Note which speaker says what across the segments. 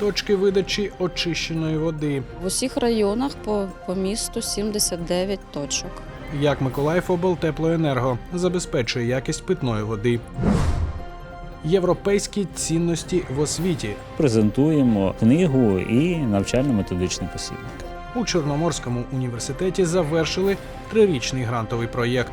Speaker 1: точки видачі очищеної води.
Speaker 2: В усіх районах по, по місту 79 точок.
Speaker 1: Як Миколаїв облтеплоенерго забезпечує якість питної води. Європейські цінності в освіті
Speaker 3: презентуємо книгу і навчально-методичний посібник.
Speaker 1: у Чорноморському університеті завершили трирічний грантовий проєкт.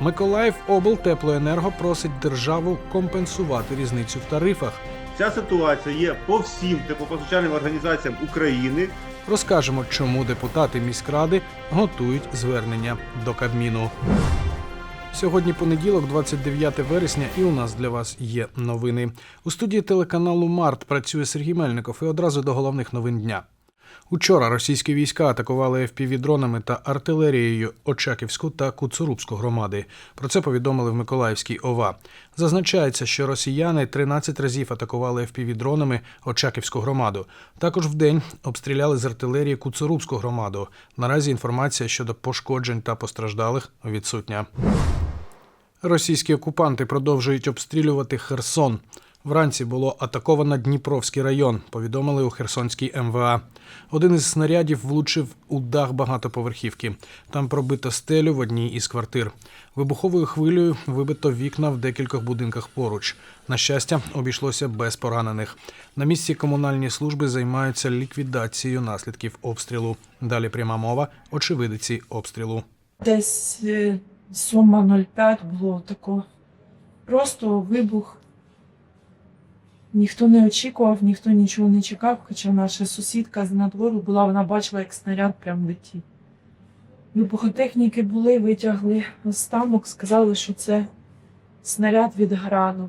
Speaker 1: Миколаїв облтеплоенерго просить державу компенсувати різницю в тарифах.
Speaker 4: Ця ситуація є по всім теплопостачальним організаціям України.
Speaker 1: Розкажемо, чому депутати міськради готують звернення до Кабміну. Сьогодні понеділок, 29 вересня, і у нас для вас є новини. У студії телеканалу Март працює Сергій Мельников і одразу до головних новин дня. Учора російські війська атакували FPV-дронами та артилерією Очаківську та Куцурубську громади. Про це повідомили в Миколаївській ОВА. Зазначається, що росіяни 13 разів атакували FPV-дронами Очаківську громаду. Також в день обстріляли з артилерії Куцурубську громаду. Наразі інформація щодо пошкоджень та постраждалих відсутня. Російські окупанти продовжують обстрілювати Херсон. Вранці було атаковано Дніпровський район, повідомили у Херсонській МВА. Один із снарядів влучив у дах багатоповерхівки. Там пробито стелю в одній із квартир. Вибуховою хвилею вибито вікна в декількох будинках поруч. На щастя, обійшлося без поранених. На місці комунальні служби займаються ліквідацією наслідків обстрілу. Далі пряма мова очевидиці обстрілу.
Speaker 5: Десь е, сума 0,5 було тако. Просто вибух. Ніхто не очікував, ніхто нічого не чекав, хоча наша сусідка з надвору була, вона бачила, як снаряд прям летів. Вибухотехніки були, витягли останок, сказали, що це снаряд від грану.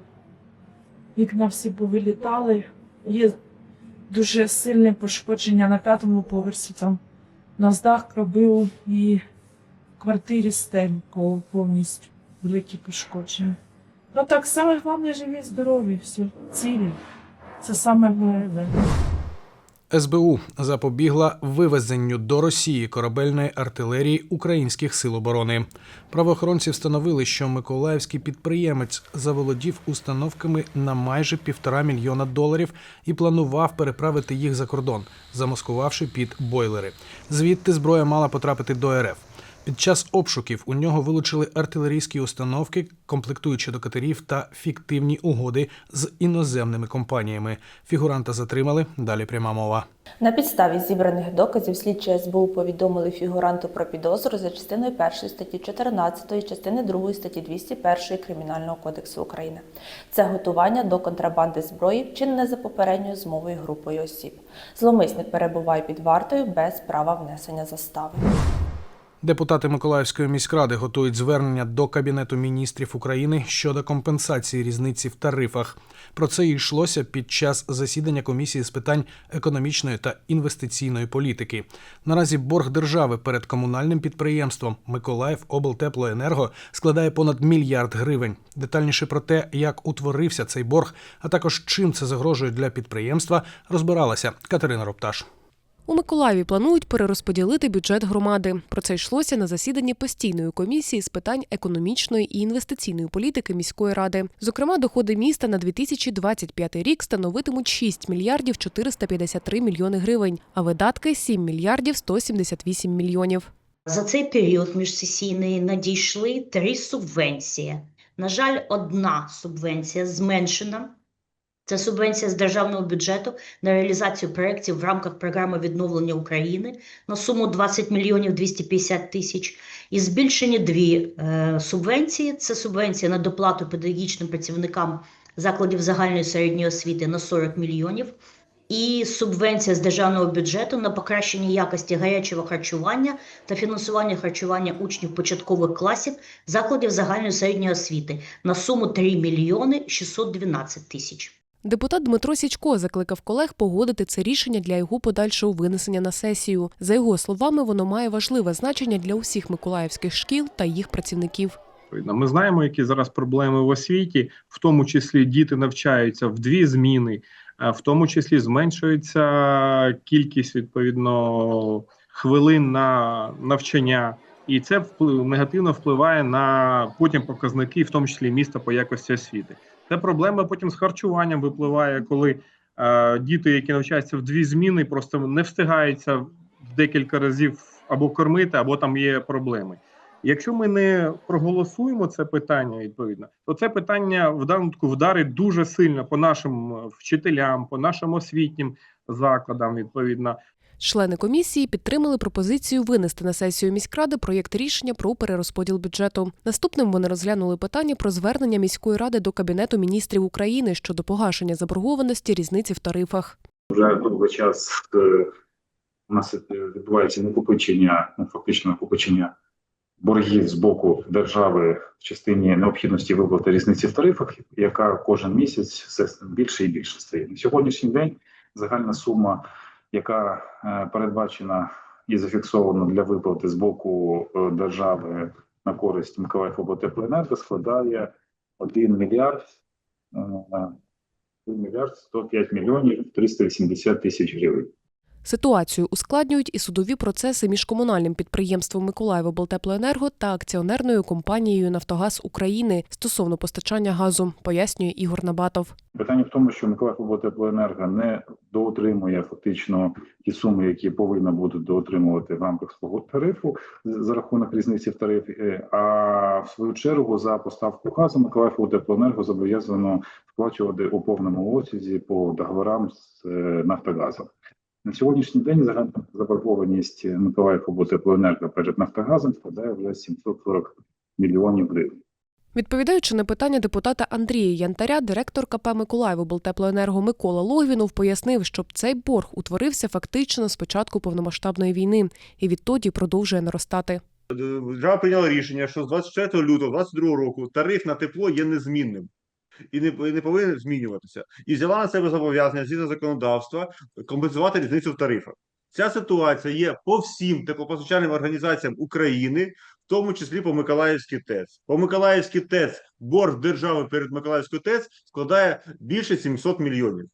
Speaker 5: Вікна всі повилітали. Є дуже сильне пошкодження на п'ятому поверсі. Там нас пробив і в квартирі стель пов- повністю великі пошкодження. Ну так, саме головне живі, здорові, все, цілі. Це саме головне.
Speaker 1: СБУ запобігла вивезенню до Росії корабельної артилерії українських сил оборони. Правоохоронці встановили, що миколаївський підприємець заволодів установками на майже півтора мільйона доларів і планував переправити їх за кордон, замаскувавши під бойлери. Звідти зброя мала потрапити до РФ. Під час обшуків у нього вилучили артилерійські установки, комплектуючі до катерів та фіктивні угоди з іноземними компаніями. Фігуранта затримали. Далі пряма мова.
Speaker 6: На підставі зібраних доказів слідчі СБУ повідомили фігуранту про підозру за частиною 1 статті 14, частини 2 статті 201 Кримінального кодексу України. Це готування до контрабанди зброї, вчинене за попередньою змовою групою осіб. Зломисник перебуває під вартою без права внесення застави.
Speaker 1: Депутати Миколаївської міськради готують звернення до Кабінету міністрів України щодо компенсації різниці в тарифах. Про це йшлося під час засідання комісії з питань економічної та інвестиційної політики. Наразі борг держави перед комунальним підприємством Миколаїв облтеплоенерго складає понад мільярд гривень. Детальніше про те, як утворився цей борг, а також чим це загрожує для підприємства, розбиралася Катерина Ропташ.
Speaker 7: У Миколаєві планують перерозподілити бюджет громади. Про це йшлося на засіданні постійної комісії з питань економічної і інвестиційної політики міської ради. Зокрема, доходи міста на 2025 рік становитимуть 6 мільярдів 453 мільйони гривень, а видатки 7 мільярдів 178 мільйонів.
Speaker 8: За цей період міжсесійний надійшли три субвенції. На жаль, одна субвенція зменшена. Це субвенція з державного бюджету на реалізацію проєктів в рамках програми відновлення України на суму 20 мільйонів 250 тисяч. І збільшені дві е, субвенції. Це субвенція на доплату педагогічним працівникам закладів загальної середньої освіти на 40 мільйонів. І субвенція з державного бюджету на покращення якості гарячого харчування та фінансування харчування учнів початкових класів закладів загальної середньої освіти на суму 3 мільйони 612 тисяч.
Speaker 7: Депутат Дмитро Січко закликав колег погодити це рішення для його подальшого винесення на сесію. За його словами, воно має важливе значення для усіх миколаївських шкіл та їх працівників.
Speaker 9: Ми знаємо, які зараз проблеми в освіті, в тому числі діти навчаються в дві зміни, а в тому числі зменшується кількість відповідно хвилин на навчання, і це вплив негативно впливає на потім показники, в тому числі міста по якості освіти. Це проблема потім з харчуванням випливає, коли Е, Діти, які навчаються в дві зміни, просто не встигаються в декілька разів або кормити, або там є проблеми. Якщо ми не проголосуємо це питання відповідно, то це питання в випадку вдарить дуже сильно по нашим е, вчителям, по нашим освітнім закладам. Відповідно,
Speaker 7: Члени комісії підтримали пропозицію винести на сесію міськради проєкт рішення про перерозподіл бюджету. Наступним вони розглянули питання про звернення міської ради до кабінету міністрів України щодо погашення заборгованості різниці в тарифах.
Speaker 10: вже довгий час е, у нас відбувається накопичення, ну, фактично накопичення боргів з боку держави в частині необхідності виплати різниці в тарифах, яка кожен місяць все більше і більше стає. На сьогоднішній день загальна сума, яка е, передбачена і зафіксована для виплати з боку е, держави на користь Миколаїв облтеплоенерго складає 1 мільярд е, 1 мільярд 105 мільйонів 380 тисяч гривень.
Speaker 7: Ситуацію ускладнюють і судові процеси між комунальним підприємством Миколаївоблтеплоенерго та акціонерною компанією Нафтогаз України стосовно постачання газу, пояснює Ігор Набатов.
Speaker 10: Питання в тому, що Миколаївоблтеплоенерго не доотримує фактично ті суми, які повинна буде доотримувати в рамках свого тарифу за рахунок різниці в тарифі. Е, А в свою чергу за поставку газу Миколаївоблтеплоенерго зобов'язано сплачувати у повному обсязі по договорам з е, Нафтогазом. На сьогоднішній день загальна заборгованість Миколаївоблтеплоенерго перед Нафтогазом складає вже 740 мільйонів гривень.
Speaker 7: Відповідаючи на питання депутата Андрія Янтаря, директор КП Миколаївоблтеплоенерго Микола Логвінов пояснив, що цей борг утворився фактично з початку повномасштабної війни і відтоді продовжує наростати.
Speaker 4: Держава прийняла рішення, що з 24 лютого 2022 року тариф на тепло є незмінним і не, не повинен змінюватися. І взяла на себе зобов'язання згідно законодавства компенсувати різницю в тарифах. Ця ситуація є по всім теплопостачальним організаціям України, тому числі по Миколаївській ТЕЦ. По Миколаївській ТЕЦ борг держави перед Миколаївською ТЕЦ складає більше 700 мільйонів.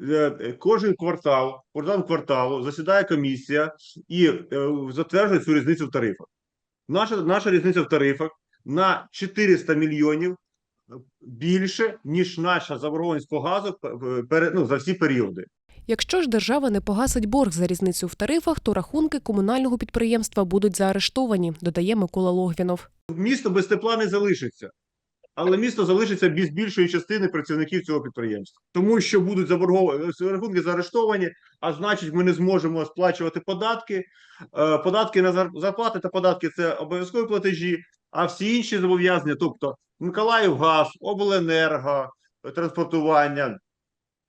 Speaker 4: Е, Кожен квартал, кожен кварталу засідає комісія і е, затверджує цю різницю в тарифах. Наша, наша різниця в тарифах на 400 мільйонів більше, ніж наша заборгованість по газу е, ну, за всі періоди.
Speaker 7: Якщо ж держава не погасить борг за різницю в тарифах, то рахунки комунального підприємства будуть заарештовані, додає Микола Логвінов.
Speaker 4: Місто без тепла не залишиться. Але місто залишиться без більшої частини працівників цього підприємства, тому що будуть заборговані рахунки заарештовані, а значить, ми не зможемо сплачувати податки. Е, Податки на зар- зарплати та податки це обов'язкові платежі, а всі інші зобов'язання, тобто Миколаївгаз, Обленерго, е, транспортування,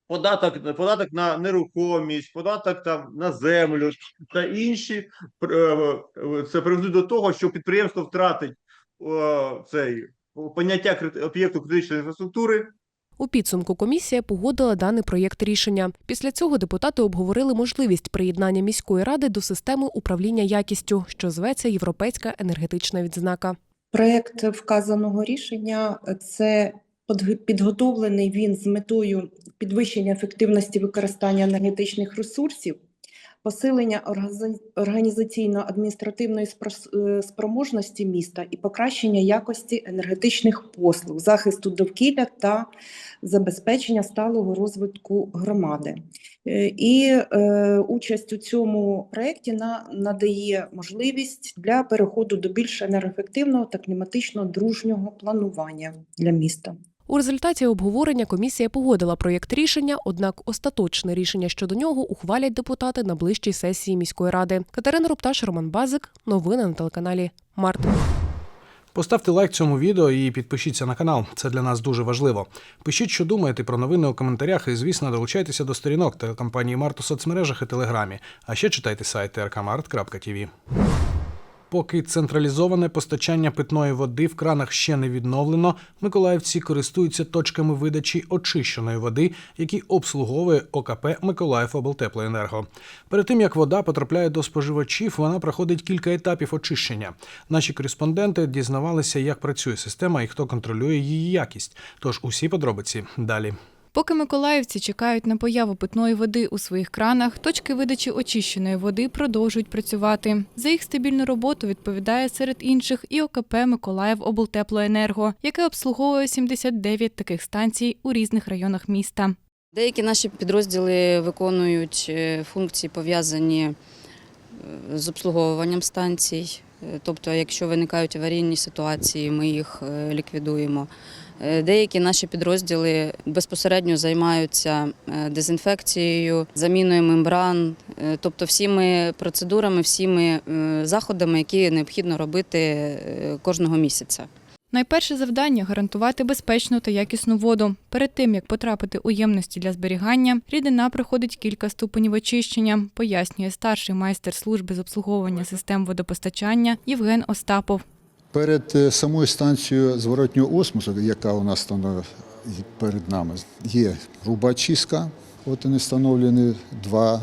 Speaker 4: податок, податок на нерухомість, податок там на землю та інші, е, це приведуть до того, що підприємство втратить цей поняття об'єкту критичної інфраструктури.
Speaker 7: У підсумку комісія погодила даний проєкт рішення. Після цього депутати обговорили можливість приєднання міської ради до системи управління якістю, що зветься Європейська енергетична відзнака.
Speaker 11: Проект вказаного рішення це підготовлений він з метою підвищення ефективності використання енергетичних ресурсів, посилення організа- організаційно-адміністративної е, спроможності міста і покращення якості енергетичних послуг, захисту довкілля та забезпечення сталого розвитку громади. Е, І е, участь у цьому проєкті на, надає можливість для переходу до більш енергоефективного та кліматично дружнього планування для міста.
Speaker 7: У результаті обговорення комісія погодила проєкт рішення, однак остаточне рішення щодо нього ухвалять депутати на ближчій сесії міської ради. Катерина Рупташ, Роман Базик. Новини на телеканалі Март.
Speaker 1: Поставте лайк цьому відео і підпишіться на канал. Це для нас дуже важливо. Пишіть, що думаєте про новини у коментарях, і звісно, долучайтеся до сторінок телекомпанії Март у соцмережах і телеграмі. А ще читайте сайт rkmart.tv. Поки централізоване постачання питної води в кранах ще не відновлено, миколаївці користуються точками видачі очищеної води, які обслуговує ОКП Миколаїв облтеплоенерго. Перед тим як вода потрапляє до споживачів, вона проходить кілька етапів очищення. Наші кореспонденти дізнавалися, як працює система і хто контролює її якість. Тож усі подробиці далі.
Speaker 12: Поки миколаївці чекають на появу питної води у своїх кранах, точки видачі очищеної води продовжують працювати. За їх стабільну роботу відповідає серед інших і ОКП Миколаїв облтеплоенерго, яке обслуговує 79 таких станцій у різних районах міста.
Speaker 2: Деякі наші підрозділи виконують е, функції пов'язані е, з обслуговуванням станцій. Е, Тобто, якщо виникають аварійні ситуації, ми їх ліквідуємо. Е, Деякі наші підрозділи безпосередньо займаються е, дезінфекцією, заміною мембран, е, тобто всіми процедурами, всіми заходами, які необхідно робити кожного місяця.
Speaker 12: Найперше завдання гарантувати безпечну та якісну воду. Перед тим як потрапити у ємності для зберігання, рідина проходить кілька ступенів очищення, пояснює старший майстер служби з обслуговування систем водопостачання Євген Остапов.
Speaker 13: Перед е, самою станцією зворотнього осмосу, яка у нас перед нами, є груба очистка, от вони встановлені два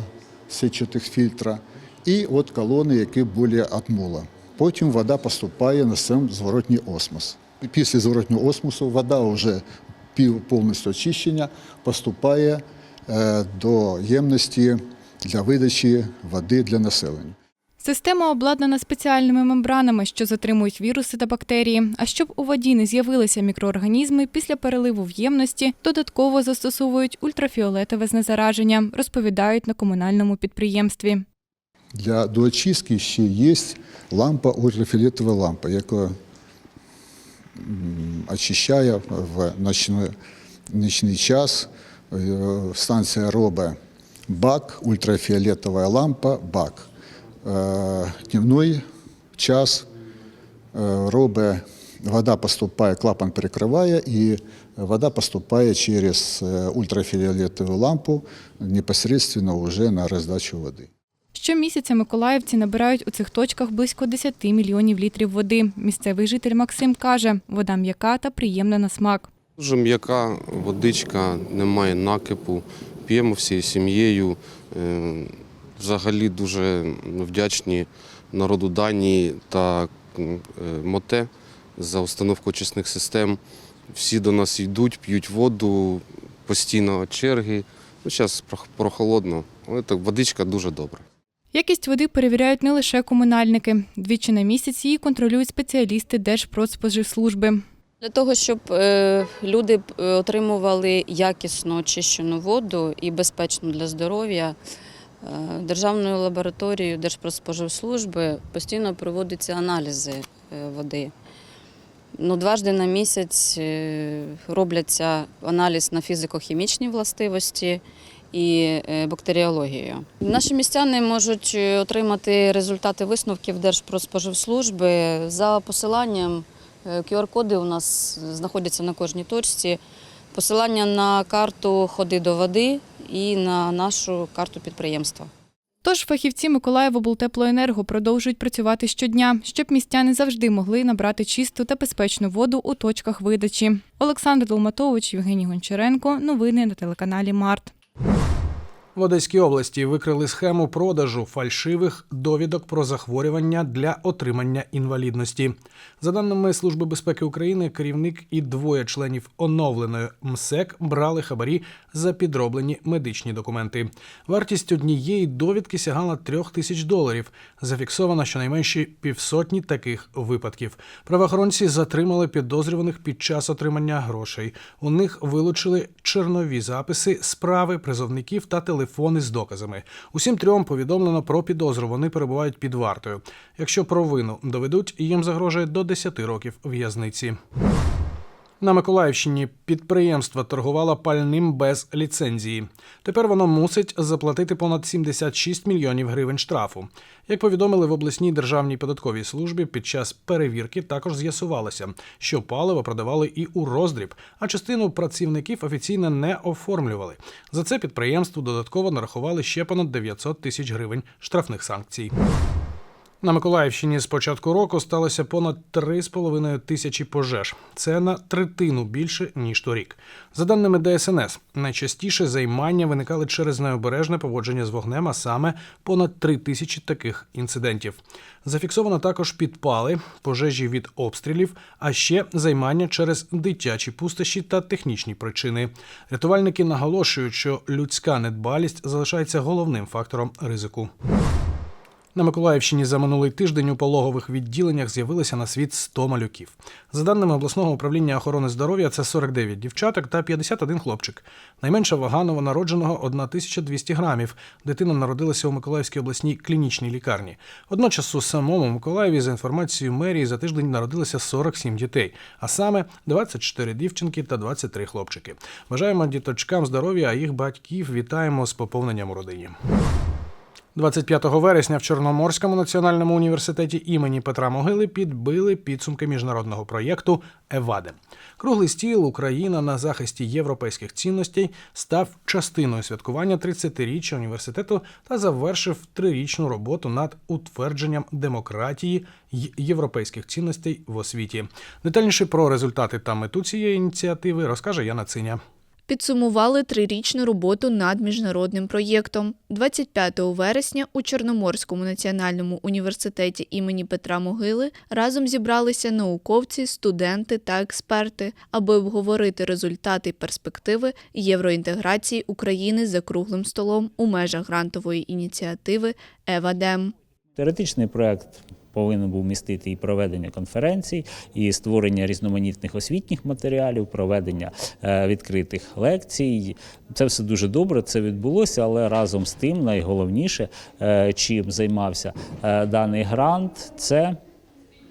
Speaker 13: сетчатих фільтра, і от колони, які були від мула. Потім вода поступає на сам зворотній осмос. Після зворотнього осмосу вода вже повністю очищення поступає е, до ємності для видачі води для населення.
Speaker 12: Система обладнана спеціальними мембранами, що затримують віруси та бактерії. А щоб у воді не з'явилися мікроорганізми, після переливу в ємності додатково застосовують ультрафіолетове знезараження, розповідають на комунальному підприємстві.
Speaker 13: Для доочистки ще є лампа, ультрафіолетова лампа, яка очищає в ночний, нічний час. Е, Станція робить бак, ультрафіолетова лампа, бак. Е, Дневний час е, робить, вода поступає, клапан перекриває, і вода поступає через е, ультрафіолетову лампу непосредственно вже на роздачу води.
Speaker 12: Щомісяця миколаївці набирають у цих точках близько 10 мільйонів літрів води. Місцевий житель Максим каже, вода м'яка та приємна на смак.
Speaker 14: Дуже м'яка водичка, немає накипу, п'ємо всією сім'єю. Взагалі дуже вдячні народу Данії та е, МОТЕ за установку очисних систем. Всі до нас йдуть, п'ють воду, постійно черги. Ну, зараз прохолодно, але так водичка дуже добра.
Speaker 12: Якість води перевіряють не лише комунальники. Двічі на місяць її контролюють спеціалісти Держпродспоживслужби.
Speaker 2: Для того, щоб е, люди е, отримували якісно очищену воду і безпечну для здоров'я, Державною лабораторією Держпродспоживслужби постійно проводяться аналізи е, води. Ну, дважди на місяць е, робляться аналіз на фізико-хімічні властивості і е, бактеріологію. Наші містяни можуть е, отримати результати висновків Держпродспоживслужби за посиланням. Е, QR-коди у нас знаходяться на кожній точці. Посилання на карту ходи до води і на нашу карту підприємства.
Speaker 12: Тож фахівці Миколаєвоблтеплоенерго продовжують працювати щодня, щоб містяни завжди могли набрати чисту та безпечну воду у точках видачі. Олександр Долматович, Євгеній Гончаренко. Новини на телеканалі Март.
Speaker 1: В Одеській області викрили схему продажу фальшивих довідок про захворювання для отримання інвалідності. За даними Служби безпеки України, керівник і двоє членів оновленої МСЕК брали хабарі за підроблені медичні документи. Вартість однієї довідки сягала трьох тисяч доларів. Зафіксовано щонайменше півсотні таких випадків. Правоохоронці затримали підозрюваних під час отримання грошей. У них вилучили чернові записи, справи призовників та телефони з доказами. Усім трьом повідомлено про підозру. Вони перебувають під вартою. Якщо провину доведуть, їм загрожує до 10 років в'язниці. На Миколаївщині підприємство торгувало пальним без ліцензії. Тепер воно мусить заплатити понад 76 мільйонів гривень штрафу. Як повідомили в обласній державній податковій службі, під час перевірки також з'ясувалося, що паливо продавали і у роздріб, а частину працівників офіційно не оформлювали. За це підприємству додатково нарахували ще понад 900 тисяч гривень штрафних санкцій. На Миколаївщині з початку року сталося понад 3,5 тисячі пожеж. Це на третину більше ніж торік. За даними ДСНС, найчастіше займання виникали через необережне поводження з вогнем, а саме понад 3 тисячі таких інцидентів. Зафіксовано також підпали, пожежі від обстрілів, а ще займання через дитячі пустощі та технічні причини. Рятувальники наголошують, що людська недбалість залишається головним фактором ризику. На Миколаївщині за минулий тиждень у пологових відділеннях з'явилися на світ 100 малюків. За даними обласного управління охорони здоров'я, це 49 дівчаток та 51 хлопчик. Найменша вага новонародженого 1200 грамів. Дитина народилася у Миколаївській обласній клінічній лікарні. Одночас у самому Миколаєві, за інформацією мерії, за тиждень народилося 47 дітей, а саме 24 дівчинки та 23 хлопчики. Бажаємо діточкам здоров'я, а їх батьків вітаємо з поповненням у родині. 25 вересня в Чорноморському національному університеті імені Петра Могили підбили підсумки міжнародного проєкту Еваде. Круглий стіл Україна на захисті європейських цінностей став частиною святкування 30-річчя університету та завершив трирічну роботу над утвердженням демократії й європейських цінностей в освіті. Детальніше про результати та мету цієї ініціативи розкаже Яна Циня.
Speaker 15: Підсумували трирічну роботу над міжнародним проєктом. 25 вересня у Чорноморському національному університеті імені Петра Могили разом зібралися науковці, студенти та експерти, аби обговорити результати й перспективи євроінтеграції України за круглим столом у межах грантової ініціативи ЕВАДЕМ.
Speaker 3: Теоретичний проект повинен був містити і проведення конференцій, і створення різноманітних освітніх матеріалів, проведення е, відкритих лекцій. Це все дуже добре, це відбулося, але разом з тим найголовніше, е, чим займався е, даний грант, це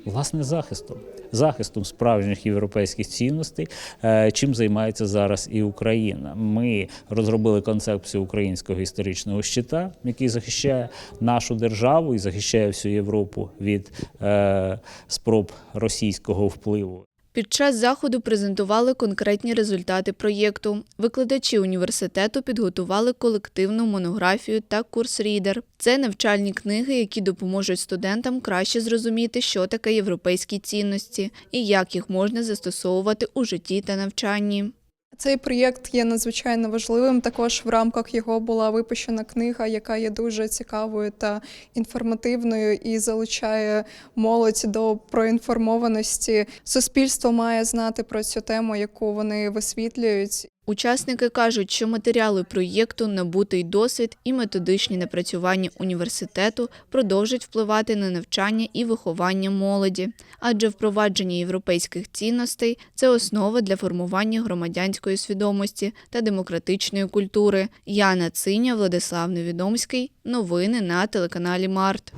Speaker 3: власне захистом. Захистом справжніх європейських цінностей, е, чим займається зараз і Україна. Ми розробили концепцію українського історичного щита, який захищає нашу державу і захищає всю Європу від е, спроб російського впливу.
Speaker 15: Під час заходу презентували конкретні результати проєкту. Викладачі університету підготували колективну монографію та курс Рідер. Це навчальні книги, які допоможуть студентам краще зрозуміти, що таке європейські цінності і як їх можна застосовувати у житті та навчанні.
Speaker 16: Цей проєкт є надзвичайно важливим. Також в рамках його була випущена книга, яка є дуже цікавою та інформативною і залучає молодь до проінформованості. Суспільство має знати про цю тему, яку вони висвітлюють.
Speaker 15: Учасники кажуть, що матеріали проєкту, набутий досвід і методичні напрацювання університету продовжать впливати на навчання і виховання молоді, адже впровадження європейських цінностей це основа для формування громадянської свідомості та демократичної культури. Яна Циня, Владислав Невідомський. Новини на телеканалі Март.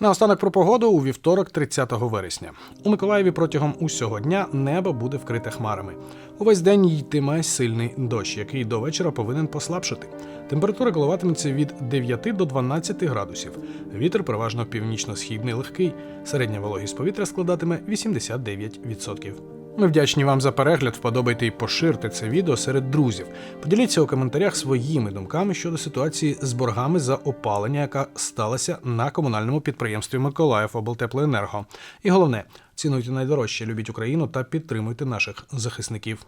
Speaker 1: Наостанок про погоду у вівторок, 30 вересня. У Миколаєві протягом усього дня небо буде вкрите хмарами. Увесь день йтиме сильний дощ, який до вечора повинен послабшити. Температура коливатиметься від 9 до 12 градусів. Вітер переважно північно-східний легкий. Середня вологість повітря складатиме 89%. Ми вдячні вам за перегляд. Вподобайте і поширте це відео серед друзів. Поділіться у коментарях своїми думками щодо ситуації з боргами за опалення, яка сталася на комунальному підприємстві Миколаїв облтеплоенерго. І головне, цінуйте найдорожче, любіть Україну та підтримуйте наших захисників.